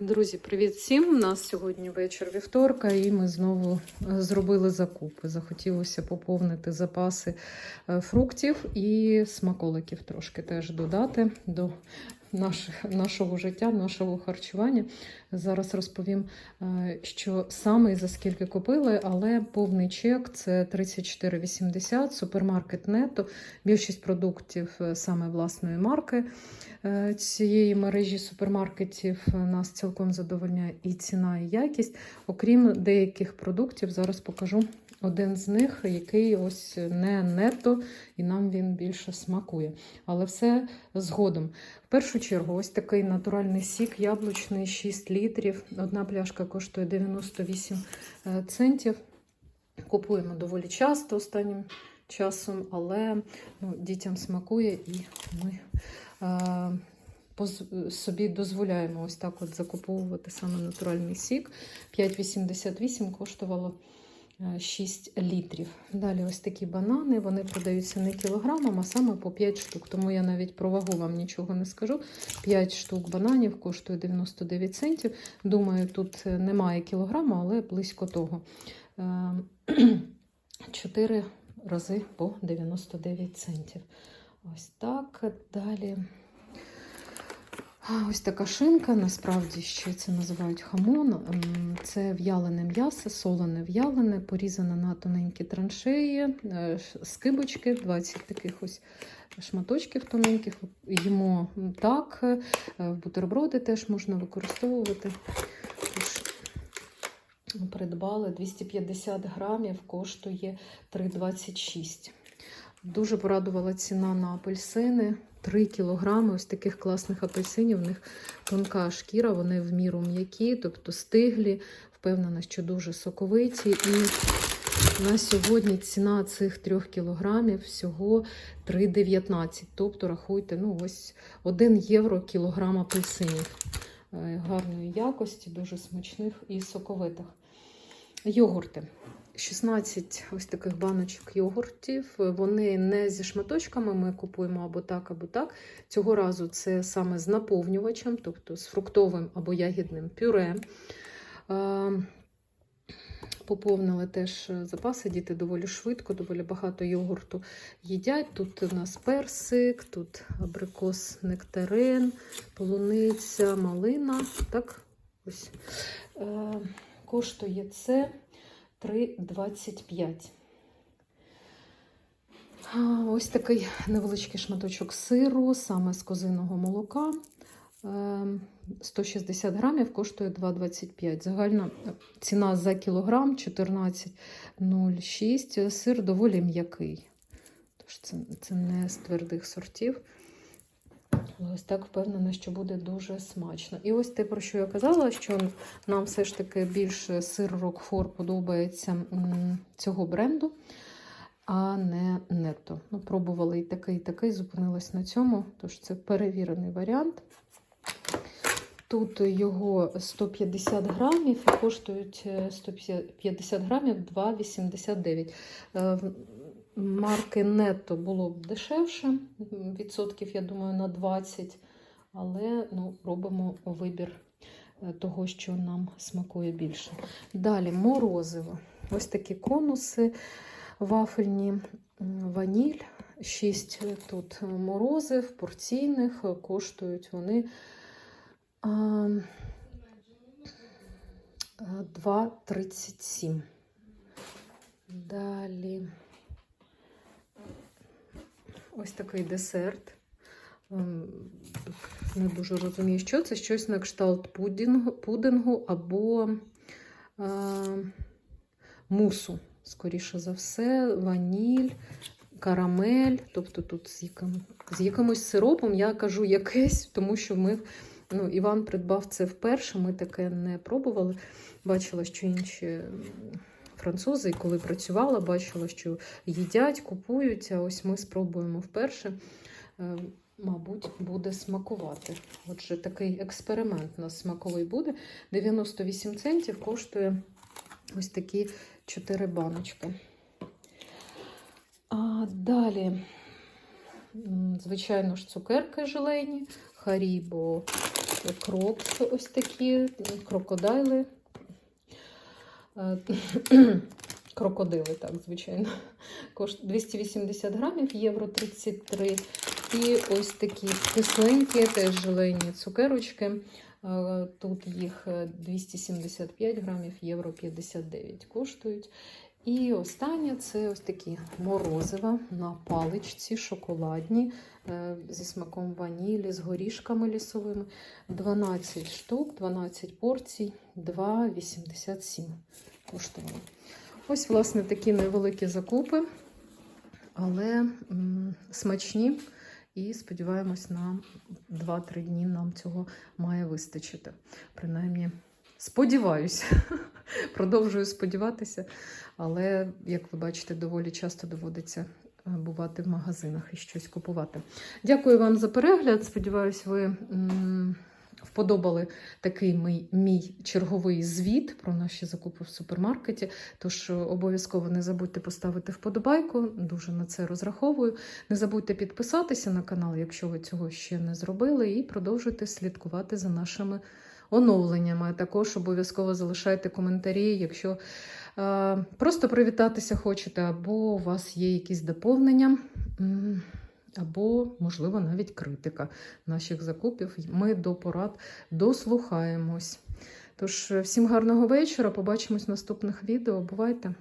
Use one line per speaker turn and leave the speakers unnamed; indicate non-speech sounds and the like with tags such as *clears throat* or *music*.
Друзі, привіт всім! У нас сьогодні вечір вівторка, і ми знову е, зробили закупи. Захотілося поповнити запаси е, фруктів і смаколиків трошки теж додати до наших, нашого життя, нашого харчування. Зараз розповім, е, що саме і за скільки купили, але повний чек це 34,80, супермаркет нето, більшість продуктів е, саме власної марки е, цієї мережі супермаркетів нас цілком задовольняє і ціна, і якість. Окрім деяких продуктів, зараз покажу один з них, який ось не нето, і нам він більше смакує. Але все згодом. В першу чергу, ось такий натуральний сік, яблучний, 6 літрів. Одна пляшка коштує 98 е, центів. Купуємо доволі часто останнім часом, але ну, дітям смакує і ми. Е, собі дозволяємо ось так от закуповувати саме натуральний сік. 5,88 коштувало 6 літрів. Далі ось такі банани, вони продаються не кілограмом, а саме по 5 штук. Тому я навіть про вагу вам нічого не скажу. 5 штук бананів коштує 99 центів. Думаю, тут немає кілограма, але близько того. Е, *clears throat* 4 рази по 99 центів. Ось так. Далі. Ось така шинка, насправді ще це називають хамон. Це в'ялене м'ясо, солене в'ялене, порізане на тоненькі траншеї, е, скибочки, 20 таких ось шматочків тоненьких. Їмо так, е, бутерброди теж можна використовувати. Тож, придбали 250 грамів, коштує 3,26. Дуже порадувала ціна на апельсини. 3 кілограми ось таких класних апельсинів. У них тонка шкіра, вони в міру м'які, тобто стиглі. Впевнена, що дуже соковиті. І на сьогодні ціна цих 3 кілограмів всього 3,19. Тобто, рахуйте, ну ось 1 євро кілограм апельсинів. Е, Гарної якості, дуже смачних і соковитих. Йогурти. 16 ось таких баночок йогуртів. Вони не зі шматочками. Ми купуємо або так, або так. Цього разу це саме з наповнювачем, тобто з фруктовим або ягідним пюре. Е, Поповнили теж запаси, діти доволі швидко, доволі багато йогурту їдять. Тут у нас персик, тут абрикос, нектарин, полуниця, малина. Так, ось. Е, коштує це 3,25. Ось такий невеличкий шматочок сиру, саме з козиного молока. Е, 160 грамів коштує 2,25. Загальна ціна за кілограм 14,06. Сир доволі м'який. Тож це, це не з твердих сортів. Ось так впевнена, що буде дуже смачно. І ось те, про що я казала, що нам все ж таки більше сир Рокфор подобається цього бренду, а не нетто. Ну, пробували і такий, і такий, зупинилась на цьому, тож це перевірений варіант. Тут його 150 грамів і коштують е, 150 грамів 2,89. Е, Марки нетто було б дешевше, відсотків, я думаю, на 20, але ну, робимо вибір е, того, що нам смакує більше. Далі морозиво. Ось такі конуси вафельні, ваніль, 6 тут морозив, порційних, е, коштують вони а, а, 2,37. Далі. Ось такий десерт. Ем, Не дуже розумію, що це. Щось на кшталт пудінгу, пудингу або е, мусу, скоріше за все, ваніль, карамель. Тобто тут з, яким, з якимось сиропом я кажу якесь, тому що ми. Ну, Іван придбав це вперше, ми таке не пробували. Бачила, що інші французи, коли працювала, бачила, що їдять, купують, а ось ми спробуємо вперше. Е, Мабуть, буде смакувати. Отже, такий експеримент у нас смаковий буде. 98 центів коштує ось такі 4 баночки. А далі, звичайно ж, цукерки желейні, Харібо крокс ось такі, крокодайли. Е, *clears throat* Крокодили, так, звичайно. Кошт 280 грамів, євро 33. І ось такі кисленькі, теж желені цукерочки. Е, Тут їх е, 275 грамів, євро 59 коштують. І останнє це ось такі морозива на паличці, шоколадні, е, зі смаком ванілі, з горішками лісовими. 12 штук, 12 порцій, 2,87 коштували. Ось, власне, такі невеликі закупи, але смачні. І сподіваємось, на 2-3 дні нам цього має вистачити. Принаймні, сподіваюся, *laughs* продовжую сподіватися, але, як ви бачите, доволі часто доводиться е, бувати в магазинах і щось купувати. Дякую вам за перегляд. Сподіваюсь, ви вподобали такий мій, мій черговий звіт про наші закупи в супермаркеті. Тож е, обов'язково не забудьте поставити вподобайку. Дуже на це розраховую. Не забудьте підписатися на канал, якщо ви цього ще не зробили, і продовжуйте слідкувати за нашими оновленнями. Також обов'язково залишайте коментарі, якщо е, просто привітатися хочете, або у вас є якісь доповнення. Або, можливо, навіть критика наших закупів. Ми до порад дослухаємось. Тож, всім гарного вечора. Побачимось в наступних відео. Бувайте!